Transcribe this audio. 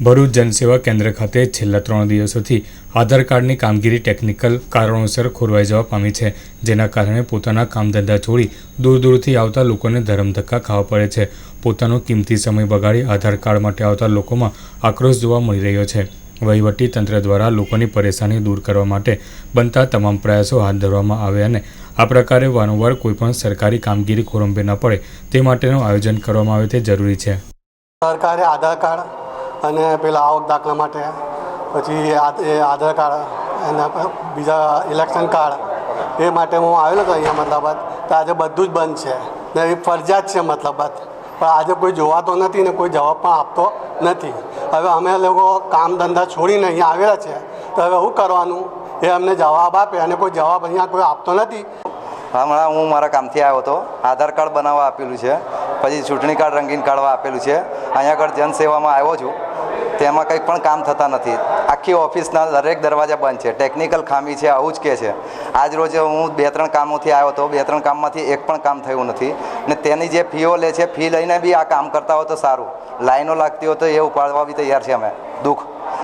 ભરૂચ જનસેવા કેન્દ્ર ખાતે છેલ્લા ત્રણ દિવસોથી આધાર કાર્ડની કામગીરી ટેકનિકલ કારણોસર ખોરવાઈ જવા પામી છે, જેના કારણે પોતાના કામધંધા છોડી દૂર દૂરથી આવતા લોકોને ધરમધક્કા ખાવા પડે છે. પોતાનો કિંમતી સમય બગાડી આધાર કાર્ડ માટે આવતા લોકોમાં આક્રોશ જોવા મળી રહ્યો છે. વહીવટી તંત્ર દ્વારા લોકોની પરેશાની દૂર કરવા માટે બનતા તમામ પ્રયાસો હાથ ધરવામાં આવે અને આ પ્રકારે વારંવાર કોઈપણ સરકારી કામગીરી ખોરંભે ન પડે તે માટેનું આયોજન કરવામાં આવે તે જરૂરી છે. સરકારે આધાર કાર્ડ અને પેલા આવક દાખલા માટે, પછી આધાર કાર્ડ અને બીજા ઇલેક્શન કાર્ડ એ માટે હું આવેલો હતો અહીંયા મતલબ તો આજે બધું જ બંધ છે. ને એ ફરજિયાત છે મતલબ પણ આજે કોઈ જોવાતો નથી ને કોઈ જવાબ પણ આપતો નથી. હવે અમે લોકો કામ ધંધા છોડીને અહીંયા આવેલા છે. તો હવે શું કરવાનું? એ અમને જવાબ આપે અને કોઈ જવાબ અહીંયા કોઈ આપતો નથી. હમણાં હું મારા કામથી આવ્યો હતો. આધાર કાર્ડ બનાવવા આપેલું છે. પછી ચૂંટણી કાર્ડ રંગીન કાઢવા આપેલું છે. અહીંયા આગળ જનસેવામાં આવ્યો છું. તેમાં કંઈ પણ કામ થતા નથી. આખી ઓફિસના દરેક દરવાજા બંધ છે. ટેકનિકલ ખામી છે, આવું જ કહે છે. આજ રોજ હું બે ત્રણ કામોથી આવ્યો હતો. બે ત્રણ કામમાંથી એક પણ કામ થયું નથી. ને તેની જે ફીઓ લે છે, ફી લઈને બી આ કામ કરતા હોય તો સારું. લાઈનો લાગતી હોય તો એ ઉપાડવા બી તૈયાર છે અમે. દુઃખ.